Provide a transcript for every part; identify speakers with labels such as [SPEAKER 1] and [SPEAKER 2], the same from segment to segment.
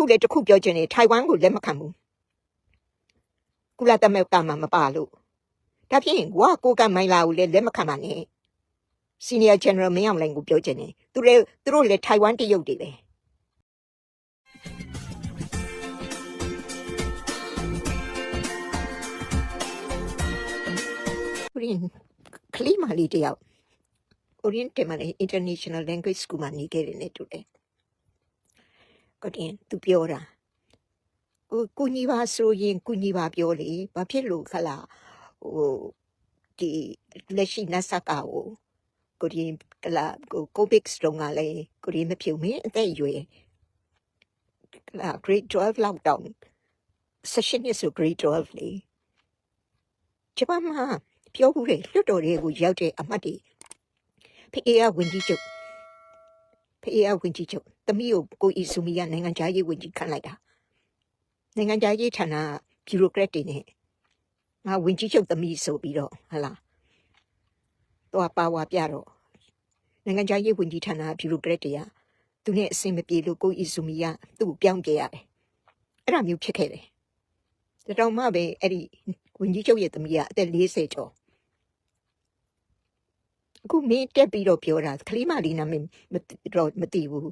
[SPEAKER 1] အခုလည်းတစ်ခုပြောချင်တယ်ထိုင်ဝမ်ကိုလက်မခံဘူးကုလသမဂ္ဂမှာမပါလို့ဒါဖြင့်ဝါကိုကမိုင်လာကိုလည်းလက်မခံပါနဲ့ senior general မင်းအောင်လိုင်ကိုပြောချင်တယ်သူလည်းသူတို့လည်းထိုင်ဝမ်တရုတ်တွေပဲကိုရင်ကလေးမလေးတယောက်ကိုရင်တင်မလေး international language school မှာနေခဲ့တယ်နဲ့တူတယ် ကိုရင်သူပြောတာကိုကိုညီပါဆိုရင်ကိုညီပါပြောလေဘာဖြစ်လို့ခလာဟိုဒီလက်ရှိနတ်ဆက်ကကိုကိုရင်ကလာကိုကိုဘစ်စတုံးကလည်းကိုရင်မဖြုံမင်းအသက်အရွယ်ကလာ grade 12လောက်တောင် session နဲ့ဆို grade 12လေကျမမပြောဘူးလေလွတ်တော်တွေကိုရောက်တဲ့အမတ်တွေဖေအေးကဝင်ကြီးချုပ်ဖေအေးကဝင်ကြီးချုပ် တမီးကိုကိုအီဆူမီကနိုင်ငံခြားရေးဝင်ကြီးခန့်လိုက်တာနိုင်ငံခြားရေးဌာနဘီရိုကရက်တွေနဲ့ငါဝင်ကြီးချုပ်တမီးဆိုပြီးတော့ဟလာတော့ပါဝါပြတော့နိုင်ငံခြားရေးဝင်ကြီးဌာနဘီရိုကရက်တွေကသူနဲ့အဆင်မပြေလို့ကိုအီဆူမီကသူ့ကိုပြောင်းပြရတယ်အဲ့ဒါမျိုးဖြစ်ခဲ့တယ်ဒါတော့မှပဲအဲ့ဒီဝင်ကြီးချုပ်ရဲ့တမီးကအသက်40ကျော်အခုမင်းတက်ပြီးတော့ပြောတာကလေးမလေးနာမည်မသိတော့မသိဘူး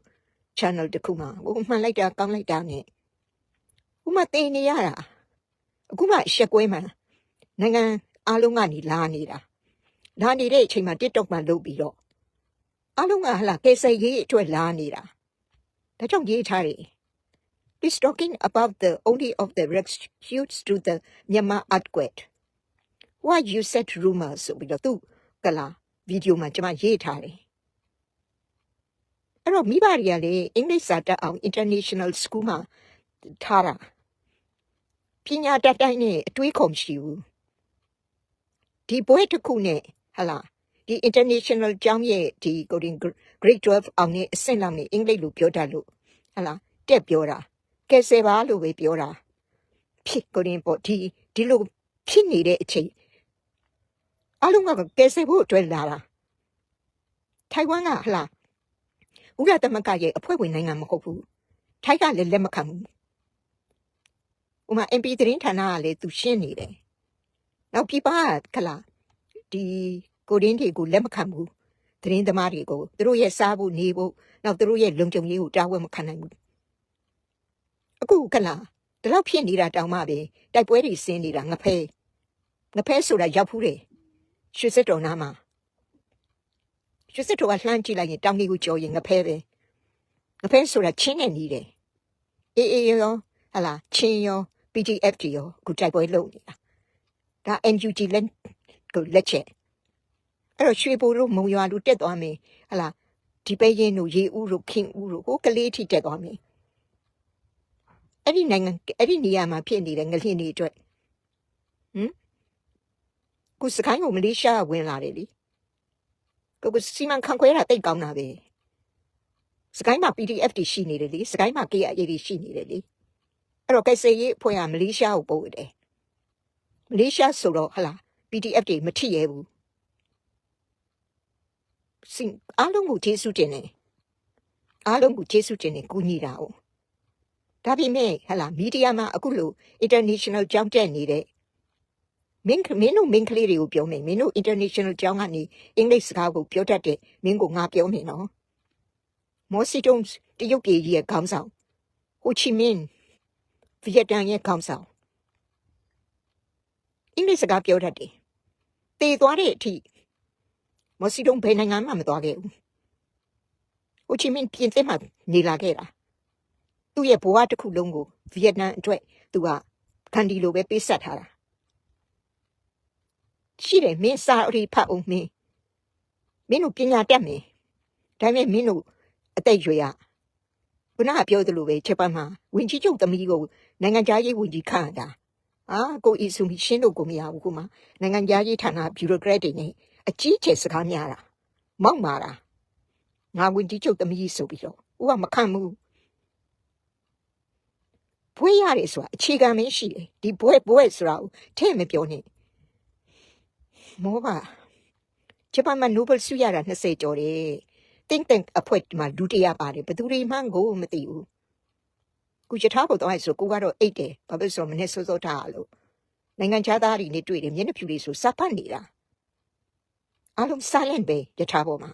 [SPEAKER 1] channel တစ်ခုမှာဟိုမှန်လိုက်တာကောင်းလိုက်တာနဲ့ဥမတင်နေရတာအခုမှရှက်ကွဲမှာနိုင်ငံအားလုံးကနေလာနေတာလာနေတဲ့အချိန်မှာ TikTok မှာလုပ်ပြီးတော့အားလုံးကဟလာကေဆယ်ရေးအတွက်လာနေတာဒါကြောင့်ရေးထားတယ် He's talking about the only of the rescues to the Myanmar earthquake. Why you said rumors ဆိုပြီးတော့သူကလာဗီဒီယိုမှာကျွန်မရေးထားတယ် အဲ့တော့မိဘတွေကလည်းအင်္ဂလိပ်စာတတ်အောင် international school မှာထားတာပညာတတ်တိုင်းနဲ့အတွေးခုံရှိဘူးဒီဘွဲတစ်ခုနဲ့ဟလာဒီ international ကျောင်းရဲ့ဒီ coding grade 12အောင်နဲ့အဆင့်လောက်နဲ့အင်္ဂလိပ်လိုပြောတတ်လို့ဟလာတက်ပြောတာကဲဆယ်ပါလို့ပဲပြောတာဖြစ် coding ပေါ့ဒီဒီလိုဖြစ်နေတဲ့အချိန်အားလုံးကကဲဆယ်ဖို့အတွက်လာတာထိုင်ဝမ်ကဟလာ ဥရသမဂရဲ့အဖွဲ့ဝင်နိုင်ငံမဟုတ်ဘူးထိုက်ကလည်းလက်မခံဘူးဥမာ MP သတင်းဌာနကလည်းသူရှင်းနေတယ်နောက်ပြပကခလာဒီကိုရင်းတွေကိုလက်မခံဘူးသတင်းသမားတွေကိုသူတို့ရဲ့စားဖို့နေဖို့နောက်သူတို့ရဲ့လုံခြုံရေးကိုတာဝန်မခံနိုင်ဘူးအခုကလာဒီလောက်ဖြစ်နေတာတောင်မှပဲတိုက်ပွဲတွေဆင်းနေတာငဖဲငဖဲဆိုတာရောက်ဖူးတယ်ရွှေစစ်တော်နားမှာ ရွှေစစ်တော်ကလှမ်းကြည့်လိုက်ရင်တောင်ကြီးကိုကြော်ရင်ငဖဲပဲငဖဲဆိုတာချင်းနဲ့နီးတယ်အေးအေးရောဟလာချင်းရော PDF ကြီးရောအခုတိုက်ပွဲလုပ်နေတာဒါ NUG လက်ကိုလက်ချက်အဲ့တော့ရွှေဘိုတို့မုံရွာတို့တက်သွားမယ်ဟလာဒီပဲရင်တို့ရေဦးတို့ခင်ဦးတို့ဟိုကလေးထိတက်သွားမယ်အဲ့ဒီနိုင်ငံအဲ့ဒီနေရာမှာဖြစ်နေတဲ့ငလျင်တွေအတွက်ဟမ်ခုစကိုင်းကိုမလေးရှားကဝင်လာတယ်လေ ကိုကစီမံခန့်ခွဲတာတိတ်ကောင်းတာပဲစကိုင်းမှာ PDF တွေရှိနေတယ်လေစကိုင်းမှာ KIA တွေရှိနေတယ်လေအဲ့တော့ကဲစေရေးအဖွဲ့ကမလေးရှားကိုပို့တယ်မလေးရှားဆိုတော့ဟလာ PDF တွေမထိရဲဘူးစင်အားလုံးကိုကျေးဇူးတင်တယ်အားလုံးကိုကျေးဇူးတင်တယ်ကူညီတာ哦ဒါပေမဲ့ဟလာမီဒီယာမှာအခုလို international ကြောင်းတက်နေတဲ့ မင်းမင်းတို့မင်းကလေးတွေကိုပြောမယ်မင်းတို့ international ကျောင်းကနေအင်္ဂလိပ်စကားကိုပြောတတ်တယ်မင်းကိုငါပြောမယ်နော်မော်စီတုံးတရုတ်ပြည်ကြီးရဲ့ခေါင်းဆောင်ဟိုချီမင်းဗီယက်နမ်ရဲ့ခေါင်းဆောင်အင်္ဂလိပ်စကားပြောတတ်တယ်တည်သွားတဲ့အထိမော်စီတုံးဘယ်နိုင်ငံမှမသွားခဲ့ဘူးဟိုချီမင်းပြင်သစ်မှာနေလာခဲ့တာသူ့ရဲ့ဘဝတစ်ခုလုံးကိုဗီယက်နမ်အတွက်သူကဂန်ဒီလိုပဲပေးဆက်ထားတာ ရှိတယ်မင်းစာရီဖတ်အောင်မင်းမင်းတို့ပညာတတ်မယ်ဒါပေမဲ့မင်းတို့အသက်ရွယ်ရခုနကပြောသလိုပဲဂျပန်မှာဝင်ကြီးချုပ်သမီးကိုနိုင်ငံခြားရေးဝန်ကြီးခန့်တာအာကိုအီဆူမီရှင်းလို့ကိုမရဘူးခုမှနိုင်ငံခြားရေးဌာနဘီရိုကရက်တွေနဲ့အကြီးအကျယ်စကားများတာမောက်မာတာငါဝင်ကြီးချုပ်သမီးဆိုပြီးတော့ဦးကမခံဘူးဘွေးရတယ်ဆိုတာအခြေခံမင်းရှိတယ်ဒီဘွဲဘွဲဆိုတာကိုထဲ့မပြောနဲ့ မောပါဂျပန်မှာနိုဘယ်ဆုရတာ20ကျော်တယ်တင်းတန်အဖွဲ့မှာဒုတိယပါတယ်ဘယ်သူတွေမှကိုမသိဘူးကိုရထားပေါ်သွားရဆိုကိုကတော့အိတ်တယ်ဘာဖြစ်လို့ဆိုတော့မနေ့စောစောထားရလို့နိုင်ငံခြားသားတွေနဲ့တွေ့တယ်မျက်နှာဖြူတွေဆိုစပ်ပတ်နေတာအားလုံး silent ပဲရထားပေါ်မှာ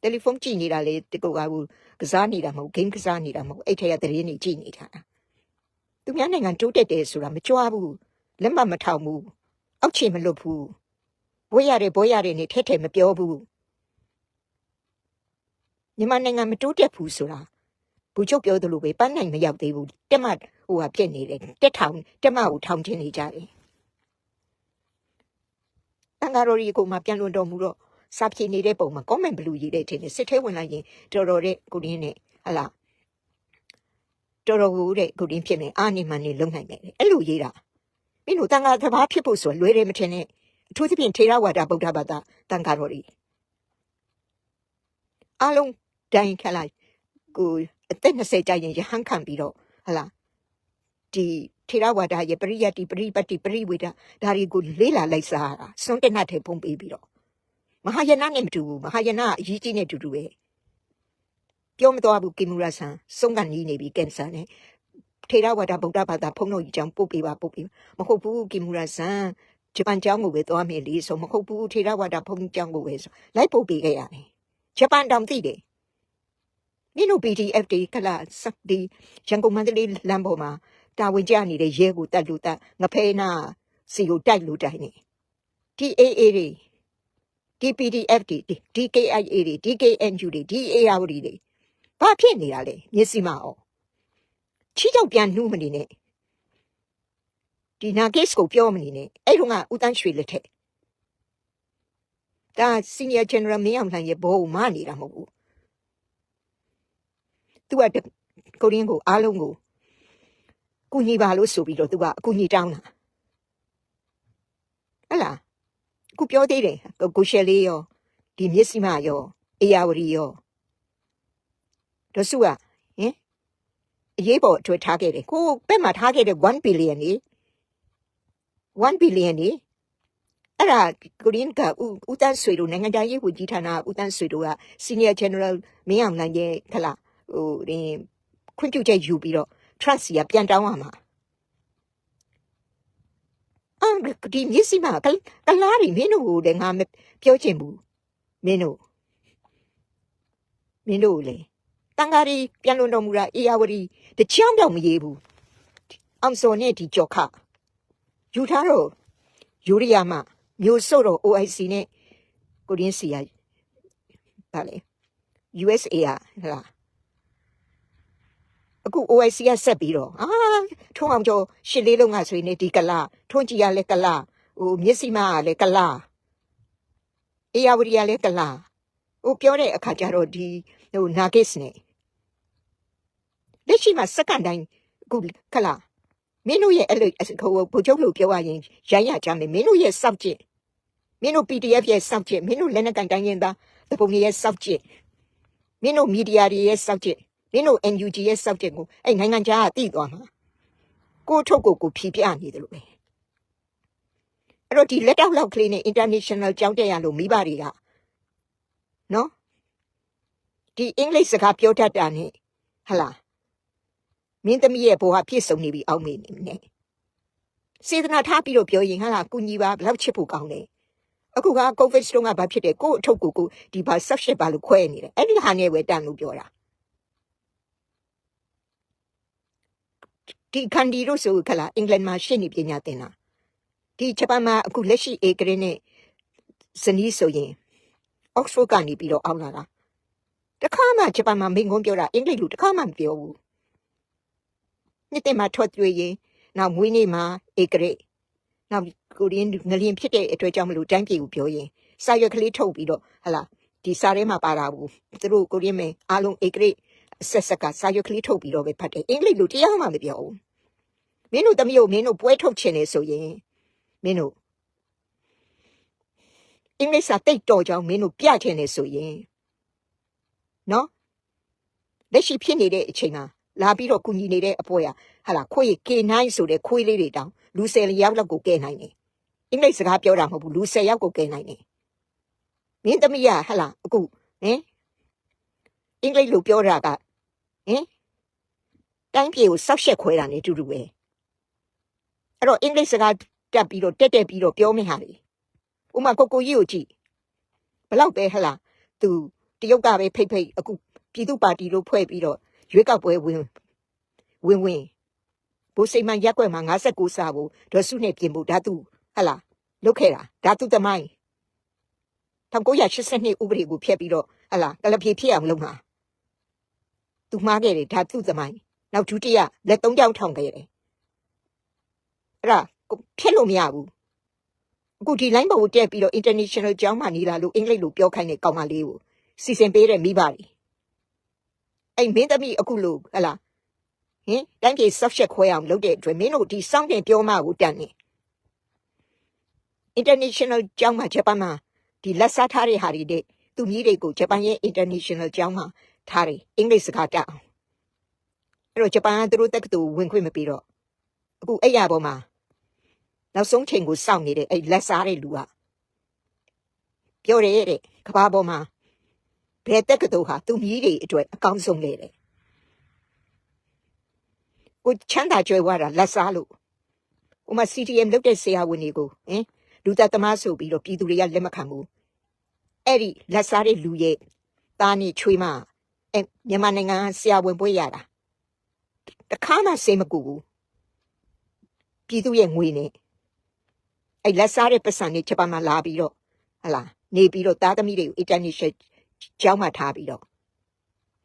[SPEAKER 1] တယ်လီဖုန်းကြည့်နေတာလေတကူကဘူးကစားနေတာမဟုတ် game ကစားနေတာမဟုတ်အဲ့ထက်ကသတင်းတွေကြည့်နေတာသူများနိုင်ငံတိုးတက်တယ်ဆိုတာမကြွားဘူးလက်မမထောင်ဘူး အောက်ခြေမလွတ်ဘူးဘွေးရတယ်ဘွေးရတယ်နေထဲထဲမပြောဘူးမြန်မာနိုင်ငံမတိုးတက်ဘူးဆိုတာဘူချုပ်ပြောသလိုပဲပန်းနိုင်မရောက်သေးဘူးတက်မဟိုဟာပြက်နေတယ်တက်ထောင်တက်မကိုထောင်ချင်းနေကြတယ်တန်ဃာတော်ကြီးကိုမှပြန်လွန်တော်မူတော့စာဖြေနေတဲ့ပုံမှာ comment ဘလူးရေးတဲ့ထင်တယ်စစ်ထဲဝင်လိုက်ရင်တော်တော်တဲ့ကိုရင်းနဲ့ဟလာတော်တော်ကိုတဲ့ကိုရင်းဖြစ်နေအာနိမန်နေလုံနိုင်မယ်တဲ့အဲ့လိုရေးတာ မင်းတို့တန်ဃာသဘာဖြစ်ဖို့ဆိုလွယ်တယ်မထင်နဲ့အထူးသဖြင့်ထေရဝါဒဗုဒ္ဓဘာသာတန်ဃာတော်တွေအားလုံးတိုင်းခလိုက်ကိုအသက်20ကြာရင်ရဟန်းခံပြီးတော့ဟလာဒီထေရဝါဒရဲ့ပရိယတ်တိပရိပတ်တိပရိဝေဒဒါတွေကိုလေးလာလိုက်စားတာစွန့်တနတ်ထဲပုံပေးပြီးတော့မဟာယနာနဲ့မတူဘူးမဟာယနာအရေးကြီးနဲ့တူတူပဲပြောမသွားဘူးကီမူရာဆန်စုံကနီးနေပြီကင်ဆာနဲ့ ထေရဝါဒဗုဒ္ဓဘာသာဖုံးတော်ကြီးကြောင့်ပို့ပေးပါပို့ပေးမဟုတ်ဘူးကီမူရာဆန်ဂျပန်ကျောင်းကိုပဲသွားမယ်လေဆိုမဟုတ်ဘူးထေရဝါဒဖုံးကျောင်းကိုပဲဆိုလိုက်ပို့ပေးခဲ့ရတယ်ဂျပန်တောင်သိတယ်နင်တို့ PDF တွေကလာစက်ဒီရန်ကုန်မန္တလေးလမ်းပေါ်မှာတာဝန်ကျနေတဲ့ရဲကိုတတ်လို့တတ်ငဖဲနာစီကိုတိုက်လို့တိုက်နေဒီ AA တွေ DPDF တွေ DKIA တွေ DKNU တွေ DAR တွေတွေဘာဖြစ်နေတာလဲမျက်စိမအောင် ချီကြောက်ပြန်နှူးမနေနဲ့ဒီနာဂစ်ကိုပြောမနေနဲ့အဲ့တော့ကဦးတန်းရွှေလက်ထက်ဒါ senior general မင်းအောင်လှိုင်ရဲ့ဘောကိုမနေတာမဟုတ်ဘူးသူကကိုရင်းကိုအားလုံးကိုကူညီပါလို့ဆိုပြီးတော့သူကအကူညီတောင်းတာဟဲ့လားအခုပြောသေးတယ်ကိုကိုရှယ်လေးရောဒီမျက်စိမရောအေယာဝရီရောဒစုကဟင် အရေးပေါ်အထွေထားခဲ့တယ်ကိုဘက်မှာထားခဲ့တဲ့1 billion လေ1 billion လေအဲ့ဒါကိုရင်းကဦးတန်းဆွေတို့နိုင်ငံသားရေးဝန်ကြီးဌာနဦးတန်းဆွေတို့က senior general မင်းအောင်နိုင်ရဲ့ခလားဟိုရင်ခွင့်ပြုချက်ယူပြီးတော့ trust ရပြန်တောင်းရမှာအာဒီမျက်စိမှာကကလားတွေမင်းတို့ကိုလည်းငါမပြောချင်ဘူးမင်းတို့မင်းတို့လေ တန်ဃာရီပြန်လွန်တော်မူတာအေယာဝတီတချောင်းတော့မရေးဘူးအောင်စော်နဲ့ဒီကြော်ခယူထားတော့ယူရီယာမမျိုးစို့တော့ OIC နဲ့ကိုရင်းစီရဗာလေ USA อ่ะဟလားအခု OIC ကဆက်ပြီးတော့အာထုံအောင်ကျော်ရှစ်လေးလုံးကဆိုရင်ဒီကလာထွန်းကြည်ရလဲကလာဟိုမျက်စိမကလည်းကလာအေယာဝရီကလည်းကလာဟိုပြောတဲ့အခါကျတော့ဒီဟိုနာဂစ်နဲ့ လက်ရှိမှာစက္ကန့်တိုင်းအခုကလာမင်းတို့ရဲ့အဲ့လိုဟိုဘုချုပ်လို့ပြောရရင်ရိုင်းရကြမယ်မင်းတို့ရဲ့စောက်ကျင့်မင်းတို့ PDF ရဲ့စောက်ကျင့်မင်းတို့လက်နက်ကန်တိုင်းရင်သားတပုံတွေရဲ့စောက်ကျင့်မင်းတို့မီဒီယာတွေရဲ့စောက်ကျင့်မင်းတို့ NUG ရဲ့ subject ကိုအဲ့နိုင်ငံခြားကသိသွားမှာကိုထုတ်ကိုကိုဖြီးပြနေတယ်လို့ပဲအဲ့တော့ဒီလက်တောက်လောက်ကလေးနဲ့ international ကြောင်းတက်ရလို့မိဘတွေကနော်ဒီအင်္ဂလိပ်စကားပြောတတ်တာနဲ့ဟလာ မင်းသမီးရဲ့ဘဝပြည့်စုံနေပြီအောက်မေ့နေနဲ့စေတနာထားပြီးတော့ပြောရင်ဟာကုညီပါဘလောက်ချစ်ဖို့ကောင်းတယ်အခုက covid တုန်းကဘာဖြစ်တယ်ကို့အထုပ်ကိုကိုဒီဘာ subject ဘာလို့ခွဲနေတယ်အဲ့ဒီဟာနဲ့ပဲတန်လို့ပြောတာဒီခန်ဒီတို့ဆိုခလာအင်္ဂလန်မှာရှင်းနေပညာသင်တာဒီဂျပန်မှာအခုလက်ရှိအေဂရင်းနဲ့ဇနီးဆိုရင် Oxford ကနေပြီးတော့အောင်လာတာတခါမှဂျပန်မှာမိန်ကုန်းပြောတာအင်္ဂလိပ်လိုတခါမှမပြောဘူး နှစ်တင်မှာထွက်တွေ့ရင်နောက်မွေးနေ့မှာအေဂရစ်နောက်ကိုရင်းငလျင်ဖြစ်တဲ့အတွက်ကြောင့်မလို့တိုင်းပြည်ကိုပြောရင်စာရွက်ကလေးထုတ်ပြီးတော့ဟလာဒီစာထဲမှာပါတာဘူးသူတို့ကိုရင်းမဲအားလုံးအေဂရစ်ဆက်ဆက်ကစာရွက်ကလေးထုတ်ပြီးတော့ပဲဖတ်တယ်အင်္ဂလိပ်လိုတရားမှမပြောဘူးမင်းတို့သမီးကိုမင်းတို့ပွဲထုတ်ချင်နေဆိုရင်မင်းတို့အင်္ဂလိပ်စာတိတ်တော်ကြောင်မင်းတို့ပြချင်နေဆိုရင်နော်လက်ရှိဖြစ်နေတဲ့အချိန်မှာ လာပြီးတော့ကူညီနေတဲ့အပွဲကဟာလာခွေး K9 ဆိုတဲ့ခွေးလေးတွေတောင်လူ၁၀ယောက်လောက်ကိုကဲနိုင်တယ်အင်္ဂလိပ်စကားပြောတာမဟုတ်ဘူးလူ၁၀ယောက်ကိုကဲနိုင်တယ်မင်းသမီးကဟာလာအခုဟင်အင်္ဂလိပ်လိုပြောတာကဟင်တိုင်းပြည်ကိုစောက်ရှက်ခွဲတာနေတူတူပဲအဲ့တော့အင်္ဂလိပ်စကားတက်ပြီးတော့တက်တက်ပြီးတော့ပြောမိဟာလေဥမာကိုကိုကြီးကိုကြည့်ဘလောက်ပဲဟလားသူတရုတ်ကပဲဖိတ်ဖိတ်အခုပြည်သူ့ပါတီလို့ဖွဲ့ပြီးတော့ ရွေးကောက်ပွဲဝင်ဝင်ဝင်ဘိုးစိတ်မှန်ရက်ွက်မှာ59စာကိုဒေါ်စုနဲ့ပြင်ဖို့ဓာတုဟလားလုတ်ခဲ့တာဓာတုသမိုင်း1982ဥပဒေကိုဖျက်ပြီးတော့ဟလားကလပြေဖြစ်အောင်လုပ်မှာသူမှားခဲ့တယ်ဓာတုသမိုင်းနောက်ဒုတိယလက်သုံးချောင်းထောင်ခဲ့တယ်အဲ့ဒါကိုဖျက်လို့မရဘူးအခုဒီ line ပေါ်ကိုတက်ပြီးတော့ international ကျောင်းမှနေလာလို့အင်္ဂလိပ်လိုပြောခိုင်းတဲ့ကောင်မလေးကိုစီစဉ်ပေးတဲ့မိဘတွေ အဲ့မင်းသမီးအခုလို့ဟလားဟင်တိုင်းပြည်ဆော့ရှက်ခွဲအောင်လုပ်တဲ့အတွက်မင်းတို့ဒီစောင့်တင်ပြောမှကိုတန်နေ international ကျောင်းမှာဂျပန်မှာဒီလက်စားထားတဲ့ဟာတွေတဲ့သူမြည်တွေကိုဂျပန်ရဲ့ international ကျောင်းမှာထားတယ်အင်္ဂလိပ်စကားတတ်အောင်အဲ့တော့ဂျပန်ကသူတို့တက္ကသိုလ်ဝင်ခွင့်မပေးတော့အခုအဲ့ရပေါ်မှာနောက်ဆုံးချိန်ကိုစောင့်နေတဲ့အဲ့လက်စားတဲ့လူကပြောတယ်တဲ့ကဘာပေါ်မှာ ဘယ်တက္ကသိုလ်ဟာသူမြည်တွေအတွက်အကောင်းဆုံးလေတဲ့ကိုချမ်းသာကြွယ်ဝတာလက်စားလို့ဥမာ CTM လုပ်တဲ့ဆရာဝန်တွေကိုဟင်လူသက်သမားဆိုပြီးတော့ပြည်သူတွေကလက်မခံဘူးအဲ့ဒီလက်စားတဲ့လူရဲ့သားနေချွေးမအဲမြန်မာနိုင်ငံဆရာဝန်ပွဲရတာတခါမှစိတ်မကူဘူးပြည်သူရဲ့ငွေနဲ့အဲ့လက်စားတဲ့ပတ်စံနေချက်ပါမှလာပြီးတော့ဟလာနေပြီးတော့သားသမီးတွေကို international ကျောင်းမှာထားပြီးတော့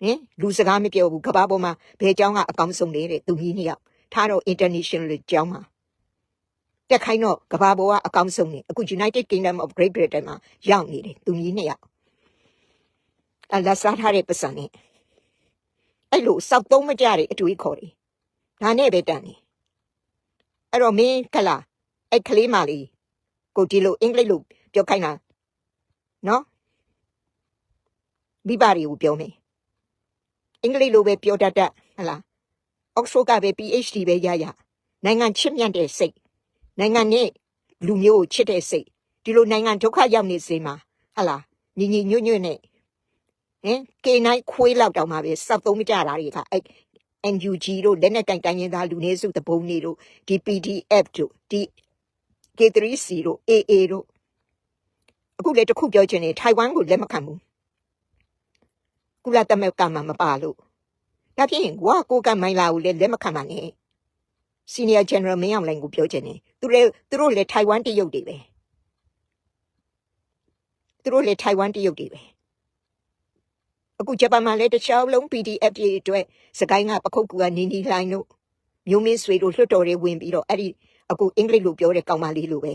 [SPEAKER 1] ဟင်လူစကားမပြောဘူးကဘာပေါ်မှာဘယ်ကျောင်းကအကောင်းဆုံးလဲတဲ့သူကြီးနှစ်ယောက်ထားတော့ international ကျောင်းမှာတက်ခိုင်းတော့ကဘာပေါ်ကအကောင်းဆုံးနေအခု United Kingdom of Great Britain မှာရောက်နေတယ်သူကြီးနှစ်ယောက်အလက်စားထားတဲ့ပတ်စံနဲ့အဲ့လိုစောက်သုံးမကြတဲ့အတွေးခေါ်တယ်ဒါနဲ့ပဲတန်နေအဲ့တော့မင်းကလာအဲ့ကလေးမလေးကိုဒီလိုအင်္ဂလိပ်လိုပြောခိုင်းတာနော် မိဘတွေကိုပြောမယ်အင်္ဂလိပ်လိုပဲပြောတတ်တတ်ဟလားအောက်စဖို့ကပဲ PhD ပဲရရနိုင်ငံချစ်မြတ်တဲ့စိတ်နိုင်ငံနဲ့လူမျိုးကိုချစ်တဲ့စိတ်ဒီလိုနိုင်ငံဒုက္ခရောက်နေစေမှာဟလားညီညီညွတ်ညွတ်နဲ့ဟင်ကေနိုင်ခွေးလောက်တောင်မှပဲစောက်သုံးမကြတာတွေကအဲ့ NUG တို့လက်နဲ့ကင်တိုင်းရင်းသားလူနည်းစုတပုံနေတို့ဒီ PDF တို့ဒီ K3C တို့ AA တို့အခုလေတစ်ခုပြောချင်တယ်ထိုင်ဝမ်ကိုလက်မခံဘူး ကုလသမဂ္ဂမှာမပါလို့ဒါဖြင့်ဝါကိုကမိုင်လာကိုလည်းလက်မခံပါနဲ့ Senior General မင်းအောင်လိုင်ကိုပြောချင်တယ်သူလည်းသူတို့လည်းထိုင်ဝမ်တရုတ်တွေပဲသူတို့လည်းထိုင်ဝမ်တရုတ်တွေပဲအခုဂျပန်မှာလည်းတခြားလုံး PDF တွေအတွက်စကိုင်းကပခုတ်ကူကနေနီလိုင်းတို့မျိုးမင်းဆွေတို့လွှတ်တော်တွေဝင်ပြီးတော့အဲ့ဒီအခုအင်္ဂလိပ်လိုပြောတဲ့ကောင်မလေးလိုပဲ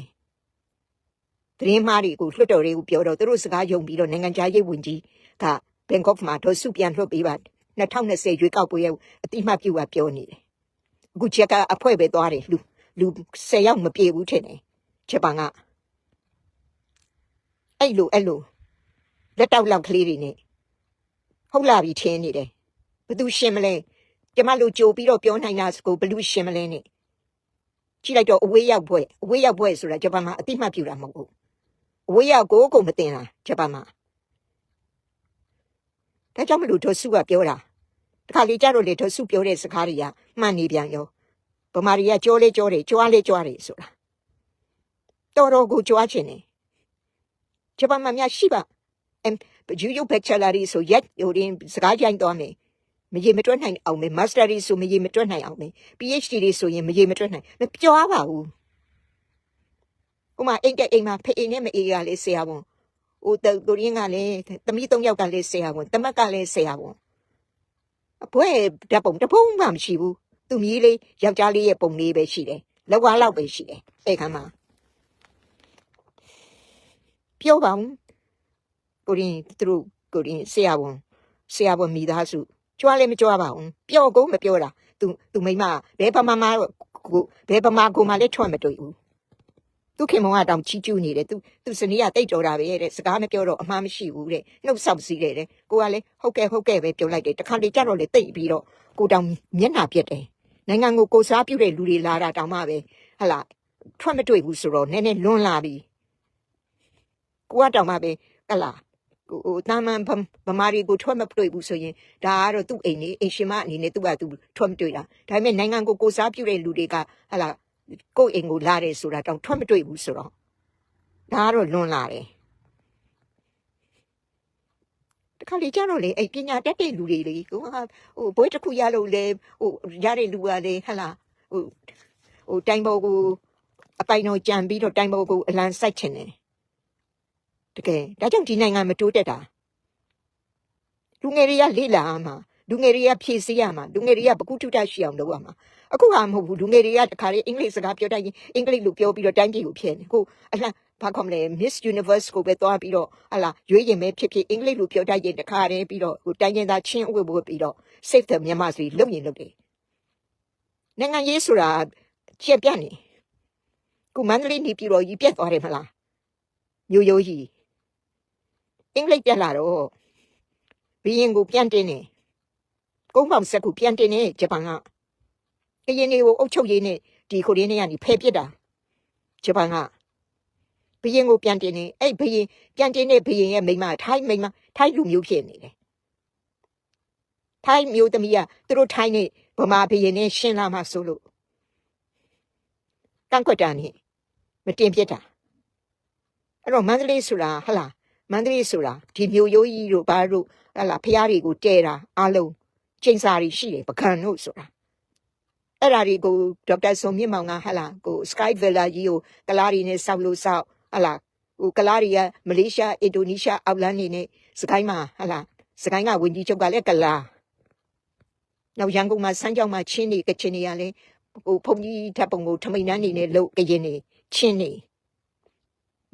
[SPEAKER 1] သတင်းမှားတွေကိုလွှတ်တော်တွေကိုပြောတော့သူတို့စကားယုံပြီးတော့နိုင်ငံခြားရေးဝန်ကြီးက ဘန်ကောက်မှာတော့စုပြန်လွှတ်ပေးပါ2020ရွေးကောက်ပွဲရဲ့အတိမတ်ပြုကပြောနေတယ်အခုချက်ကအဖွဲပဲသွားတယ်လူလူ10ယောက်မပြေဘူးထင်တယ်ဂျပန်ကအဲ့လိုအဲ့လိုလက်တောက်လောက်ကလေးတွေနဲ့ဟုတ်လာပြီထင်းနေတယ်ဘသူရှင်းမလဲကျမတို့ကြိုပြီးတော့ပြောနိုင်တာကိုဘလူရှင်းမလဲနဲ့ကြည့်လိုက်တော့အဝေးရောက်ဘွဲအဝေးရောက်ဘွဲဆိုတာဂျပန်မှာအတိမတ်ပြူတာမဟုတ်ဘူးအဝေးရောက်ကိုကိုမတင်တာဂျပန်မှာ ဒါကြောင့်မလို့ဒေါ်စုကပြောတာတခါလေကြတော့လေဒေါ်စုပြောတဲ့စကားတွေကမှန်နေပြန်ရောဗမာတွေကကြောလဲကြောတယ်ကြွားလဲကြွားတယ်ဆိုတာတော်တော်ကိုကြွားချင်တယ်ဂျပန်မှာများရှိပါအမ်ယူယူဘက်ချလာရီဆိုရက်ဟိုရင်စကားကြိုင်တော့မယ်မရေမတွက်နိုင်အောင်မယ်မာစတာရီဆိုမရေမတွက်နိုင်အောင်မယ် PhD တွေဆိုရင်မရေမတွက်နိုင်မပြောပါဘူးဥမာအိမ်တက်အိမ်မှာဖေအိမ်နဲ့မအေးရလေဆရာဝန် ဟိုတူရင်းကလည်းသမီး၃ယောက်ကလည်းဆရာဝန်တမက်ကလည်းဆရာဝန်အပွဲဓာတ်ပုံတပုံမှမရှိဘူးသူမြည်လေးယောက်ျားလေးရဲ့ပုံလေးပဲရှိတယ်လောက်ဝါလောက်ပဲရှိတယ်အဲ့ခါမှာပြောပါဦးကိုရင်သူတို့ကိုရင်ဆရာဝန်ဆရာဝန်မိသားစုကြွားလည်းမကြွားပါဘူးပျော့ကုန်းမပြောတာသူသူမိမဘယ်ပမာမကိုဘယ်ပမာကိုမှလည်းထွက်မတွေ့ဘူး သူခင်မောင်ကတောင်ချီကျူးနေတယ်သူသူစနီးကတိတ်တော်တာပဲတဲ့စကားမပြောတော့အမှားမရှိဘူးတဲ့နှုတ်ဆောက်စီးတယ်တဲ့ကိုကလည်းဟုတ်ကဲ့ဟုတ်ကဲ့ပဲပြောလိုက်တယ်တခါတလေကြတော့လေတိတ်ပြီးတော့ကိုတောင်မျက်နှာပြက်တယ်နိုင်ငံကိုကိုစားပြုတဲ့လူတွေလာတာတောင်မှပဲဟလာထွက်မတွေ့ဘူးဆိုတော့နည်းနည်းလွန်လာပြီကိုကတောင်မှပဲဟလာဟိုတာမန်ဗမာတွေကိုထွက်မတွေ့ဘူးဆိုရင်ဒါကတော့သူ့အိမ်နေအိမ်ရှင်မအနေနဲ့သူ့ကသူထွက်မတွေ့တာဒါပေမဲ့နိုင်ငံကိုကိုစားပြုတဲ့လူတွေကဟလာ ကိုယ့်အိမ်ကိုလာတယ်ဆိုတာတောင်ထွက်မတွေ့ဘူးဆိုတော့ဒါကတော့လွန်လာတယ်တခါလေကျတော့လေအဲ့ပညာတတ်တဲ့လူတွေလေဟိုဟာဟိုဘွဲတစ်ခုရလို့လေဟိုရတဲ့လူကလေဟလာဟိုဟိုတိုင်ပေါ်ကိုအပိုင်တော်ကြံပြီးတော့တိုင်ပေါ်ကိုအလံစိုက်ချင်တယ်တကယ်ဒါကြောင့်ဒီနိုင်ငံမတိုးတက်တာလူငယ်တွေကလေ့လာမှာလူငယ်တွေကဖြည့်ဆည်းရမှာလူငယ်တွေကပကုထုတရှိအောင်လုပ်ရမှာ အခုကမဟုတ်ဘူးလူငယ်တွေကတခါလေအင်္ဂလိပ်စကားပြောတတ်ရင်အင်္ဂလိပ်လိုပြောပြီးတော့တိုင်းပြည်ကိုဖြစ်နေကိုအလှဘာခေါမလဲ Miss Universe ကိုပဲသွားပြီးတော့ဟလာရွေးရင်ပဲဖြစ်ဖြစ်အင်္ဂလိပ်လိုပြောတတ်ရင်တခါတည်းပြီးတော့ဟိုတိုင်းရင်သားချင်းဝတ်ဝတ်ပြီးတော့ save the မြန်မာစီလုပ်ရင်လုပ်တယ်နိုင်ငံရေးဆိုတာကျက်ပြတ်နေကိုမန္တလေးနေပြီးတော့ကြီးပြတ်သွားတယ်မလားမျိုးရိုးကြီးအင်္ဂလိပ်ပြတ်လာတော့ဘီရင်ကိုပြန်တင်နေကုန်းပေါင်ဆက်ကိုပြန်တင်နေဂျပန်က ကရင်တွေကိုအုပ်ချုပ်ရေးနဲ့ဒီကိုရင်းနေကနေဖယ်ပစ်တာဂျပန်ကဘရင်ကိုပြန်တင်နေအဲ့ဘရင်ပြန်တင်တဲ့ဘရင်ရဲ့မိမထိုင်းမိမထိုင်းလူမျိုးဖြစ်နေတယ်ထိုင်းမျိုးသမီးကသူတို့ထိုင်းနေဗမာဘရင်နဲ့ရှင်းလာမှဆိုလို့ကန့်ကွက်တာနေမတင်ပြစ်တာအဲ့တော့မန္တလေးဆိုတာဟလာမန္တလေးဆိုတာဒီမျိုးရိုးကြီးတို့ဘာတို့ဟလာဖះတွေကိုတဲတာအားလုံးချိန်စာတွေရှိတယ်ပကံတို့ဆိုတာ အဲ့ဓာတွေကိုဒေါက်တာစုံမြင့်မောင်ကဟလာကို Sky Villa ကြီးကိုကလားတွေနဲ့စောက်လို့စောက်ဟလာဟိုကလားတွေကမလေးရှားအင်ဒိုနီးရှားအောက်လန်းနေနဲ့စကိုင်းမှာဟလာစကိုင်းကဝင်ကြီးချုပ်ကလည်းကလားနောက်ရန်ကုန်မှာစမ်းကြောင်းမှာချင်းနေကချင်နေရလဲဟိုဖုန်ကြီးဓာတ်ပုံကိုထမိန်နှန်းနေနဲ့လုတ်ကရင်နေချင်းနေ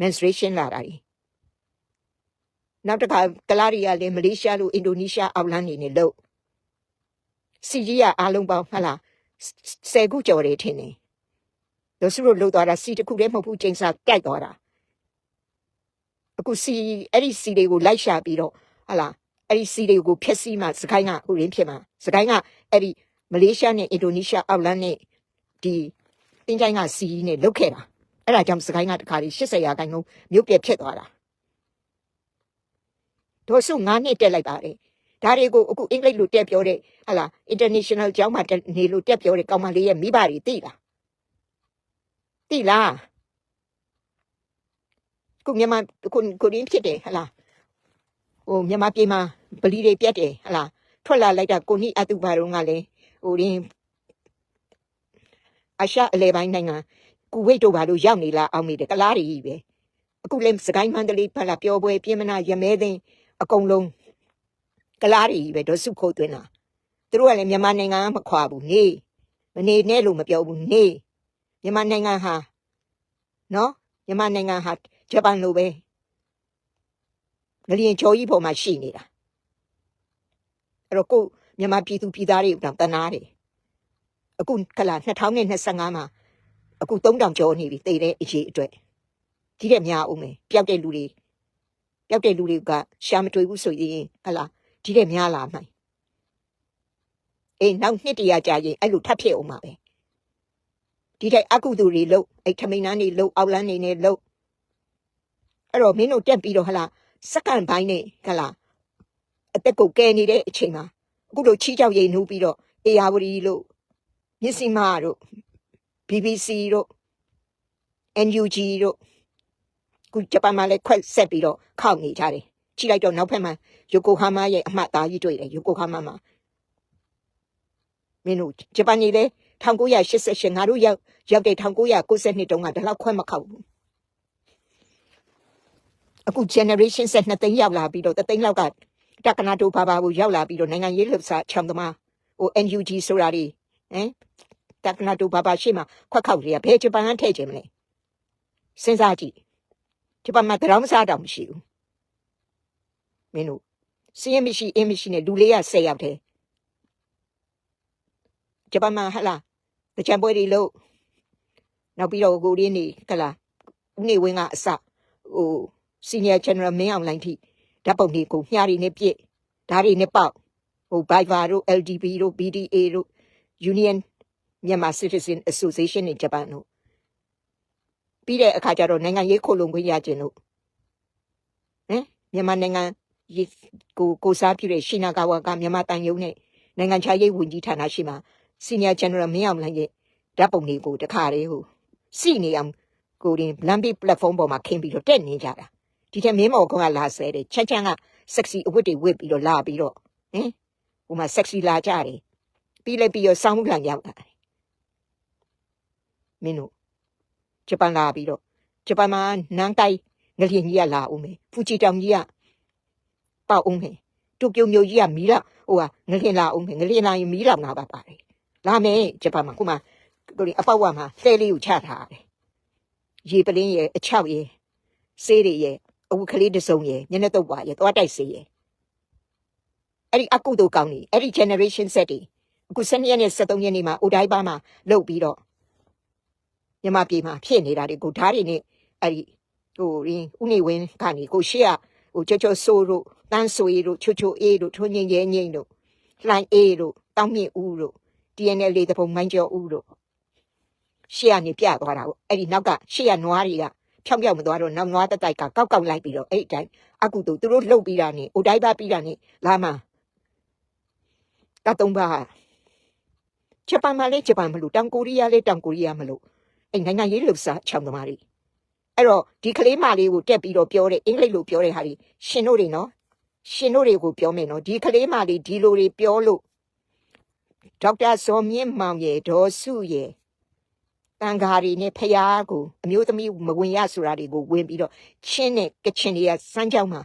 [SPEAKER 1] menstruation လာတာ E နောက်တစ်ခါကလားတွေကလည်းမလေးရှားလိုအင်ဒိုနီးရှားအောက်လန်းနေနဲ့လုတ်စီကြီးကအားလုံးပေါင်းဟလာ ဆယ်ခုကျော်တယ်ထင်တယ်လို့စုလို့လှုပ်သွားတာစီတစ်ခုတည်းမဟုတ်ဘူးချိန်စာကြိုက်သွားတာအခုစီအဲ့ဒီစီတွေကိုလိုက်ရှာပြီးတော့ဟလာအဲ့ဒီစီတွေကိုဖျက်ဆီးမှစကိုင်းကဟိုရင်းဖြစ်မှာစကိုင်းကအဲ့ဒီမလေးရှားနဲ့အင်ဒိုနီးရှားအောက်လန်းနဲ့ဒီတင်းချိုင်းကစီနဲ့လုတ်ခဲ့တာအဲ့ဒါကြောင့်စကိုင်းကတခါလေး80ရာခိုင်နှုန်းမြို့ပြက်ဖြစ်သွားတာတို့စု9နှစ်တက်လိုက်ပါတယ် ဒါတွေကိုအခုအင်္ဂလိပ်လိုတက်ပြောတဲ့ဟလာ international ကျောင်းမှာနေလို့တက်ပြောတဲ့ကောင်မလေးရဲ့မိဘတွေသိလားသိလားခုမြန်မာခုကိုရင်းဖြစ်တယ်ဟလာဟိုမြန်မာပြည်မှာဗလီတွေပြတ်တယ်ဟလာထွက်လာလိုက်တာကိုနိအတုဘာတို့ကလည်းဟိုရင်းအရှာအလဲပိုင်းနိုင်ငံကူဝိတ်တို့ဘာလို့ရောက်နေလားအောင်မိတယ်ကလားတွေကြီးပဲအခုလည်းစကိုင်းမန္တလေးဖလာပျော်ပွဲပြင်းမနာရမဲသိန်းအကုန်လုံး ကလားတွေကြီးပဲဒေါ်စုခိုးသွင်းတာသူတို့ကလည်းမြန်မာနိုင်ငံမခွာဘူးနေမနေနဲ့လို့မပြောဘူးနေမြန်မာနိုင်ငံဟာနော်မြန်မာနိုင်ငံဟာဂျပန်လိုပဲငလျင်ချော်ကြီးပေါ်မှာရှိနေတာအဲ့တော့ကိုမြန်မာပြည်သူပြည်သားတွေတောင်တနာတယ်အခုကလာ2025မှာအခု3000ကျော်နေပြီတည်တဲ့အရေးအတွက်ဒီတဲ့များအောင်မယ်ပျောက်တဲ့လူတွေပျောက်တဲ့လူတွေကရှာမတွေ့ဘူးဆိုရင်ဟလာ ဒီတဲ့များလာနိုင်အေးနောက်နှစ်တရာကြာရင်အဲ့လိုထပ်ဖြစ်အောင်ပါပဲဒီတဲ့အကုသိုလ်တွေလို့အဲ့ထမိန်နန်းတွေလို့အောက်လန်းနေနေလို့အဲ့တော့မင်းတို့တက်ပြီးတော့ဟလာစက္ကန့်ပိုင်းနဲ့ဟလာအသက်ကိုကဲနေတဲ့အချိန်မှာအခုလိုချီးကြောက်ရိမ်နှူးပြီးတော့အေယာဝတီလို့မြစ်စီမာတို့ BBC တို့ NUG တို့ခုဂျပန်မှာလည်းခွက်ဆက်ပြီးတော့ခောက်နေကြတယ် ကြည့်လိုက်တော့နောက်ဖက်မှာယိုကိုဟာမာရဲ့အမှတ်သားကြီးတွေ့တယ်ယိုကိုဟာမာမှာမင်းတို့ဂျပန်ကြီးလေ1988ငါတို့ရောက်ရောက်တဲ့1992တုန်းကဒီလောက်ခွဲမခောက်ဘူးအခု generation ဆက်နှစ်သိန်းရောက်လာပြီးတော့တသိန်းလောက်ကတက္ကနာတိုဘာဘာကိုရောက်လာပြီးတော့နိုင်ငံရေးလှုပ်ရှားချောင်းသမားဟို NUG ဆိုတာဒီဟမ်တက္ကနာတိုဘာဘာရှိမှခွက်ခောက်တွေကဘယ်ဂျပန်ကထည့်ခြင်းမလဲစဉ်းစားကြည့်ဂျပန်မှာတရားမစားတောင်မရှိဘူး မင်းတို့စီးရင်မရှိအင်းမရှိနဲ့လူလေးက10ယောက်တည်းဂျပန်မှာဟလာတကြံပွဲတွေလို့နောက်ပြီးတော့ကိုရင်းနေကလာဦးနေဝင်းကအစဟို senior general မင်းအောင်လိုင်းထိဓာတ်ပုံတွေကိုမြားရီနဲ့ပြည့်ဓာတ်ရီနဲ့ပေါက်ဟို Viber တို့ LDP တို့ BDA တို့ Union Myanmar Citizen Association ในဂျပန်တို့ပြီးတဲ့အခါကျတော့နိုင်ငံရေးခိုလုံခွင့်ရခြင်းလို့ဟမ်မြန်မာနိုင်ငံရေ ကိုကိုစားပြုတဲ့ရှင်နာကာဝါကမြန်မာတန်ယုံနဲ့နိုင်ငံခြားရေးဝန်ကြီးဌာနရှိမှာ Senior General မင်းအောင်လှိုင်ရဲ့ဓာတ်ပုံတွေကိုတခါတည်းဟိုစီနေအောင်ကိုရင်လမ်းဘေး platform ပေါ်မှာခင်းပြီးတော့တက်နေကြတာဒီထက်မင်းမော်ကောင်ကလာဆဲတယ်ချမ်းချမ်းက sexy အဝတ်တွေဝတ်ပြီးတော့လာပြီးတော့ဟင်ဟိုမှာ sexy လာကြတယ်ပြီးလိုက်ပြီးတော့စောင်းမှုလန်ရောက်လာတယ်မင်းတို့ဂျပန်လာပြီးတော့ဂျပန်မှာနန်းတိုင်းငလျင်ကြီးကလာဦးမယ်ဖူချီတောင်ကြီးက ပေါက်ဦးမယ်တိုကျိုမြို့ကြီးကမီးလာဟိုကငလျင်လာဦးမယ်ငလျင်လာရင်မီးလောင်တာပါပါတယ်လာမယ်ဂျပန်မှာခုမှကိုဒီအပေါက်ဝမှာလှဲလေးကိုချထားတယ်ရေပလင်းရဲ့အချောက်ရဲ့ဆေးတွေရဲ့အဝတ်ကလေးတစ်စုံရဲ့ညနေတော့ပါရဲ့သွားတိုက်ဆေးရဲ့အဲ့ဒီအကုသို့ကောင်းနေအဲ့ဒီ generation set တွေအခု7ရက်နဲ့73ရက်နေ့မှာအိုတိုင်းပါမှာလုတ်ပြီးတော့မြန်မာပြည်မှာဖြစ်နေတာတွေကိုဓာတ်တွေနဲ့အဲ့ဒီဟိုရင်းဥနေဝင်းကနေကိုရှေ့က ဟိုချောချောဆိုးတို့တန်းဆွေတို့ချိုချိုအေးတို့ထွန်းငင်ရဲငိမ့်တို့လှိုင်းအေးတို့တောင်းမြင့်ဦးတို့ DNL လေးတပုံမိုင်းကျော်ဦးတို့ရှေ့ကနေပြသွားတာပေါ့အဲ့ဒီနောက်ကရှေ့ကနွားတွေကဖြောင်းပြောင်းမသွားတော့နောက်နွားတက်တိုက်ကကောက်ကောက်လိုက်ပြီးတော့အဲ့ဒီအတိုင်းအကုတူသူတို့လှုပ်ပြီးတာနေအိုတိုင်းပါပြီးတာနေလာမတတ်တုံးပါဂျပန်မှာလည်းဂျပန်မလို့တောင်ကိုရီးယားလည်းတောင်ကိုရီးယားမလို့အဲ့နိုင်ငံရေးလှုပ်ရှားချောင်းသမားတွေ အဲ့တော့ဒီကလေးမလေးကိုတက်ပြီးတော့ပြောတယ်အင်္ဂလိပ်လိုပြောတဲ့ဟာတွေရှင်တို့တွေနော်ရှင်တို့တွေကိုပြောမယ်နော်ဒီကလေးမလေးဒီလိုတွေပြောလို့ဒေါက်တာဇော်မြင့်မောင်ရဲ့ဒေါ်စုရဲ့တန်ဃာတွေနဲ့ဖျားကိုအမျိုးသမီးမဝင်ရဆိုတာတွေကိုဝင်ပြီးတော့ချင်းနဲ့ကချင်တွေကစမ်းကြောင်းမှာ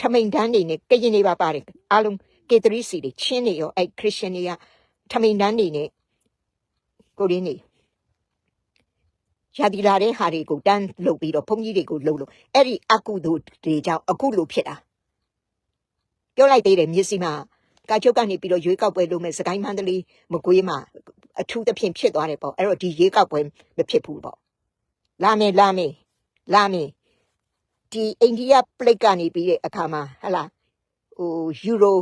[SPEAKER 1] ထမိန်တန်းတွေနဲ့ကရင်တွေပါပါတယ်အားလုံးကေတရီစီတွေချင်းတွေရောအဲ့ခရစ်ယာန်တွေကထမိန်တန်းတွေနဲ့ကိုရင်းတွေ ရာဒီလာတဲ့ဟာတွေကိုတန်းလုပ်ပြီးတော့ဘုန်းကြီးတွေကိုလှုပ်လို့အဲ့ဒီအကုသို့တွေကြောင့်အခုလိုဖြစ်တာပြောလိုက်သေးတယ်မျက်စိမှာကာချုပ်ကနေပြီးတော့ရွေးကောက်ပွဲလုပ်မဲ့စကိုင်းမန္တလေးမကွေးမှာအထူးသဖြင့်ဖြစ်သွားတယ်ပေါ့အဲ့တော့ဒီရွေးကောက်ပွဲမဖြစ်ဘူးပေါ့လာမယ်လာမယ်လာမယ်ဒီအိန္ဒိယပလိတ်ကနေပြီးတဲ့အခါမှာဟလာဟိုယူရို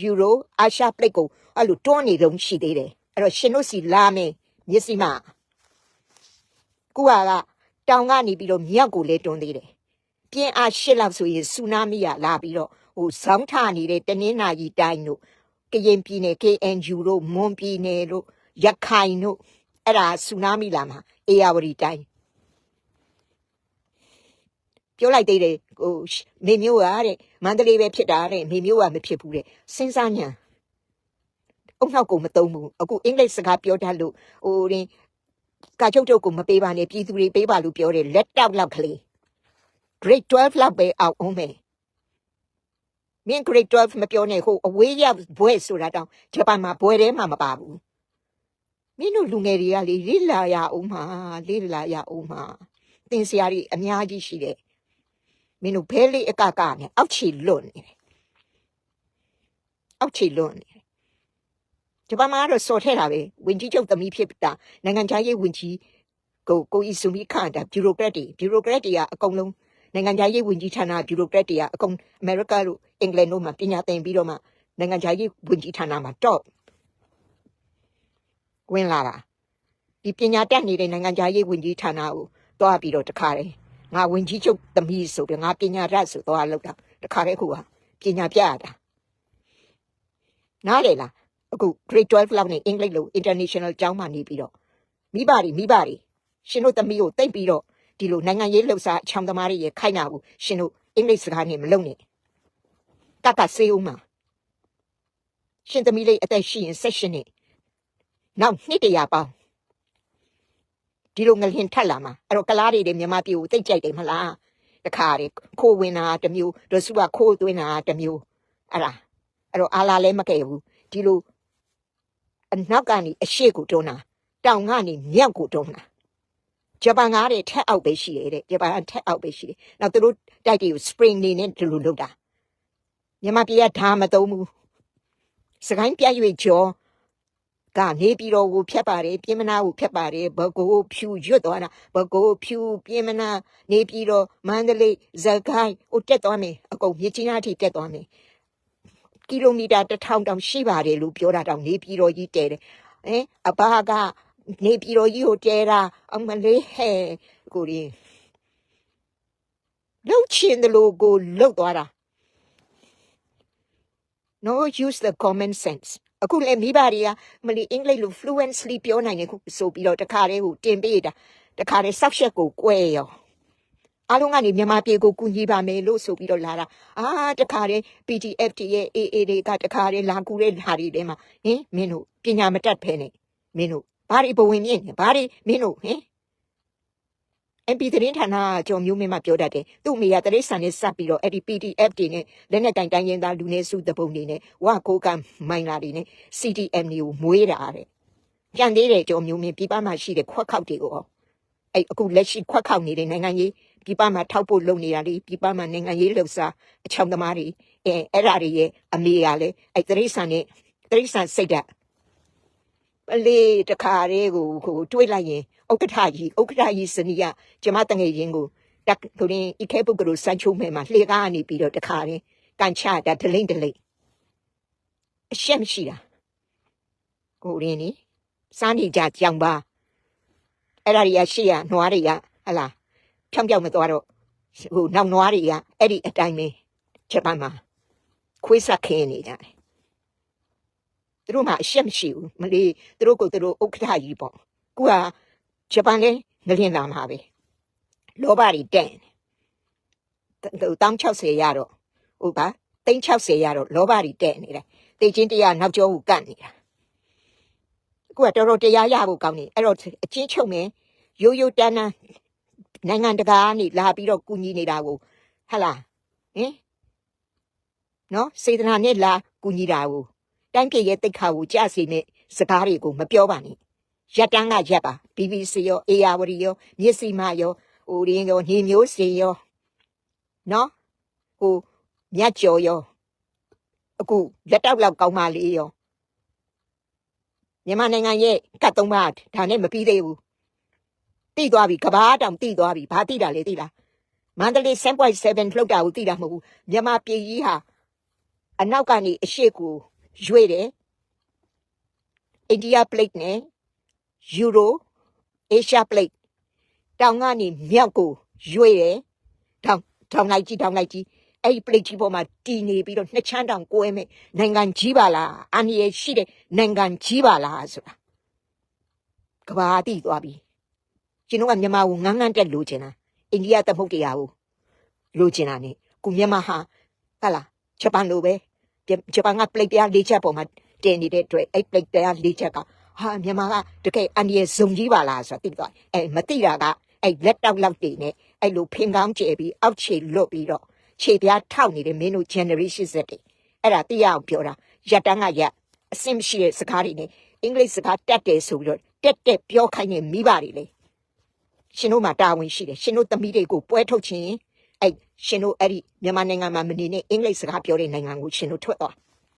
[SPEAKER 1] ယူရိုအာရှပလိတ်ကိုအဲ့လိုတွန်းနေတော့ရှိသေးတယ်အဲ့တော့ရှင်တို့စီလာမယ်မျက်စိမှာ ကူကကတောင်ကနေပြီးတော့မြောက်ကိုလဲတွန်းသေးတယ်ပြင်းအားရှစ်လောက်ဆိုရင်ဆူနာမီကလာပြီးတော့ဟိုဇောင်းထနေတဲ့တနင်္လာရီတိုင်းတို့ကရင်ပြည်နယ် KNU တို့မွန်ပြည်နယ်တို့ရခိုင်တို့အဲ့ဒါဆူနာမီလာမှာအေယာဝတီတိုင်းပြောလိုက်သေးတယ်ဟိုမေမျိုးကတဲ့မန္တလေးပဲဖြစ်တာတဲ့မေမျိုးကမဖြစ်ဘူးတဲ့စဉ်းစားညာအုံနောက်ကိုမတုံးဘူးအခုအင်္ဂလိပ်စကားပြောတတ်လို့ဟိုရင် ကာချုပ်ချုပ်ကိုမပေးပါနဲ့ပြည်သူတွေပေးပါလို့ပြောတယ်လက်တောက်လောက်ကလေး grade 12လောက်ပဲအောင်အောင်မယ်မင်း grade 12မပြောနဲ့ဟိုအဝေးရောက်ဘွဲဆိုတာတောင်ဂျပန်မှာဘွဲထဲမှာမပါဘူးမင်းတို့လူငယ်တွေကလေလိလာရအောင်မှာလိလာရအောင်မှာသင်စရာတွေအများကြီးရှိတယ်မင်းတို့ဘဲလေးအကကနဲ့အောက်ချီလွတ်နေတယ်အောက်ချီလွတ်နေတယ် ဂျပန်မှာတော့စော်ထဲတာပဲဝင်ကြီးချုပ်သမီးဖြစ်တာနိုင်ငံခြားရေးဝင်ကြီးကိုကိုအီဆူမီခန့်တာဘျူရိုကရက်တွေဘျူရိုကရက်တွေကအကုန်လုံးနိုင်ငံခြားရေးဝန်ကြီးဌာနဘျူရိုကရက်တွေကအကုန်အမေရိကတို့အင်္ဂလန်တို့မှာပညာသင်ပြီးတော့မှနိုင်ငံခြားရေးဝန်ကြီးဌာနမှာ top ဝင်လာတာဒီပညာတတ်နေတဲ့နိုင်ငံခြားရေးဝန်ကြီးဌာနကိုတွားပြီးတော့တခါတည်းငါဝန်ကြီးချုပ်သမီးဆိုပြီးငါပညာတတ်ဆိုတော့လောက်တာတခါတည်းခုကပညာပြရတာနားလေလား အခု grade 12လောက်နဲ့အင်္ဂလိပ်လို international ကျောင်းမှာနေပြီးတော့မိဘတွေမိဘတွေရှင်တို့သမီးကိုတိတ်ပြီးတော့ဒီလိုနိုင်ငံရေးလှုပ်ရှားအချောင်သမားတွေရခိုင်းတာကိုရှင်တို့အင်္ဂလိပ်စကားနဲ့မလုပ်နဲ့ကကစေးဦးမှာရှင်သမီးလေးအသက်ရှိရင်ဆက်ရှင်နဲ့နောက်နှစ်တရာပေါင်းဒီလိုငလျင်ထက်လာမှာအဲ့တော့ကလားတွေတွေမြန်မာပြည်ကိုတိတ်ကြိုက်တယ်မလားတခါတည်းခိုးဝင်တာတစ်မျိုးဒစုကခိုးသွင်းတာတစ်မျိုးအဲ့ဒါအဲ့တော့အာလာလည်းမကဲဘူးဒီလို အနောက်ကနေအရှိကိုတွန်းတာတောင်ကနေမြောက်ကိုတွန်းတာဂျပန်ကားတွေထက်အောက်ပဲရှိတယ်တဲ့ဂျပန်ကထက်အောက်ပဲရှိတယ်နောက်သူတို့တိုက်တွေကို spring နေနဲ့ဒီလိုလုပ်တာမြန်မာပြည်ကဓာမသုံးဘူးစကိုင်းပြရွေကျော်ကနေပြီးတော့ကိုဖြတ်ပါတယ်ပြင်းမနာကိုဖြတ်ပါတယ်ဘကိုဖြူရွတ်သွားတာဘကိုဖြူပြင်းမနာနေပြီးတော့မန္တလေးဇကိုင်းဟိုတက်သွားမယ်အကုန်မြစ်ချင်းအထိတက်သွားမယ် ကီလိုမီတာတစ်ထောင်တောင်ရှိပါတယ်လို့ပြောတာတောင်နေပြီးတော့ကြီးတဲတယ်ဟင်အဘာကနေပြည်တော်ကြီးကိုတဲတာအမလေးဟဲ့ကိုရင်လှုပ်ချင်တယ်လို့ကိုလှုပ်သွားတာ no use the common sense အခုလေမိဘတွေကမလီအင်္ဂလိပ်လို fluently ပြောနိုင်တယ်ခုဆိုပြီးတော့တခါတည်းဟိုတင်ပေးတာတခါတည်းစောက်ရက်ကိုကွဲရော အားလုံးကနေမြန်မာပြည်ကိုကူညီပါမယ်လို့ဆိုပြီးတော့လာတာအာတခါတည်း PDF တရဲ့ AA တွေကတခါတည်းလာကူတဲ့ဓာရီထဲမှာဟင်မင်းတို့ပညာမတတ်ဖဲနဲ့မင်းတို့ဘာတွေဘဝင်မြင့်နေဘာတွေမင်းတို့ဟင် MP သတင်းဌာနကကြော်မျိုးမင်းမပြောတတ်တယ်သူ့အမေကတရိษံနဲ့စပ်ပြီးတော့အဲ့ဒီ PDF တွေနဲ့လက်နဲ့တိုင်တိုင်းရင်သားလူနေစုတပုံတွေနဲ့ဝါကိုကမိုင်လာတွေနဲ့ CDM တွေကိုမွေးတာတဲ့ကြံသေးတယ်ကြော်မျိုးမင်းပြပမှာရှိတဲ့ခွက်ခောက်တွေကိုဟောအဲ့အခုလက်ရှိခွက်ခောက်နေတဲ့နိုင်ငံရေး ပြပမှာထောက်ဖို့လုပ်နေတာလေပြပမှာနိုင်ငံရေးလှုပ်ရှားအချောင်သမားတွေအဲအဲ့ဓာတွေရဲ့အမေကလည်းအဲ့တရိษံနဲ့တရိษံစိတ်ဓာတ်ပလေးတခါတည်းကိုကိုတွေးလိုက်ရင်ဥက္ကဋ္ဌကြီးဥက္ကဋ္ဌကြီးစနီးကကျမတငယ်ချင်းကိုတက်သူရင်အခဲပုဂ္ဂိုလ်စမ်းချုံမဲမှာလှေကားကနေပြီးတော့တခါတည်းကန်ချတာဒလိမ့်ဒလိမ့်အရှက်မရှိတာကိုရင်းနီစမ်းနေကြကြောင်ပါအဲ့ဒါတွေကရှေ့ကနွားတွေကဟလာ ဖြောင်းပြောင်းမသွားတော့ဟိုနောက်နွားတွေကအဲ့ဒီအတိုင်းပဲဂျပန်မှာခွေးဆက်ခင်းနေကြတယ်သူတို့မှအရှက်မရှိဘူးမလေးသူတို့ကိုသူတို့ဥက္ကဋ္ဌကြီးပေါ့ခုကဂျပန်လဲငလျင်လာမှာပဲလောဘတွေတန့်တယ်တောင်း60ရတော့ဟုတ်ပါသိန်း60ရတော့လောဘတွေတန့်နေတယ်တေချင်းတရားနောက်ကျောကိုကန့်နေတာခုကတော်တော်တရားရဖို့ကောင်းနေအဲ့တော့အချင်းချုပ်မယ်ရိုးရိုးတန်းတန်း နိုင်ငံတကာကနေလာပြီးတော့ကူညီနေတာကိုဟဟလားဟင်နော်စေတနာနဲ့လာကူညီတာကိုတိုင်းပြည်ရဲ့တိတ်ခါကိုကြစေနဲ့စကားတွေကိုမပြောပါနဲ့ရက်တန်းကရက်ပါ BBC ရော AR ရောမြစ်စီမရောဟိုရင်းရောညီမျိုးစင်ရောနော်ဟိုမြတ်ကျော်ရောအခုလက်တောက်လောက်ကောင်းပါလေရောမြန်မာနိုင်ငံရဲ့ကတ်သုံးပါဒါနဲ့မပြီးသေးဘူး တိသွားပြီကဘာတောင်တိသွားပြီဘာတိတာလဲတိလားမန္တလေး7.7လှုပ်တာကိုတိတာမဟုတ်ဘူးမြန်မာပြည်ကြီးဟာအနောက်ကနေအရှိကိုရွေ့တယ်အိန္ဒိယ plate နဲ့ယူရို Asia plate တောင်ကနေမြောက်ကိုရွေ့တယ်တောင်တောင်လိုက်ကြီးတောင်လိုက်ကြီးအဲ့ဒီ plate ကြီးပေါ်မှာတည်နေပြီးတော့နှစ်ချမ်းတောင်ကိုဲမဲ့နိုင်ငံကြီးပါလားအန်ရရှိတဲ့နိုင်ငံကြီးပါလားဆိုတာကဘာတိသွားပြီ ကျွန်တော်ကမြန်မာကိုငန်းငန်းတက်လိုချင်တာအိန္ဒိယသမုတ်တရားကိုလိုချင်တာ ਨੇ ကုမြန်မာဟာဟတ်လားဂျပန်လိုပဲဂျပန်က plate တရား၄ချက်ပေါ်မှာတင်နေတဲ့အတွက်အဲ့ plate တရား၄ချက်ကဟာမြန်မာကတကယ်အန်ဒီရဲ့ဇုံကြီးပါလားဆိုတာသိသွားအဲ့မသိတာကအဲ့လက်တောက်လောက်တွေနဲ့အဲ့လိုဖင်ကောင်းကျဲပြီးအောက်ခြေလွတ်ပြီးတော့ခြေပြားထောက်နေတဲ့မင်းတို့ generation Z တွေအဲ့ဒါသိရအောင်ပြောတာရက်တန်းကရက်အဆင့်မရှိတဲ့စကားတွေနဲ့အင်္ဂလိပ်စကားတက်တယ်ဆိုပြီးတော့တက်တက်ပြောခိုင်းနေမိပါတွေလေ ရှင်တို့မှာတာဝန်ရှိတယ်ရှင်တို့သမီးတွေကိုပွဲထုတ်ခြင်းအဲ့ရှင်တို့အဲ့ဒီမြန်မာနိုင်ငံမှာမနေနဲ့အင်္ဂလိပ်စကားပြောတဲ့နိုင်ငံကိုရှင်တို့ထွက်သွား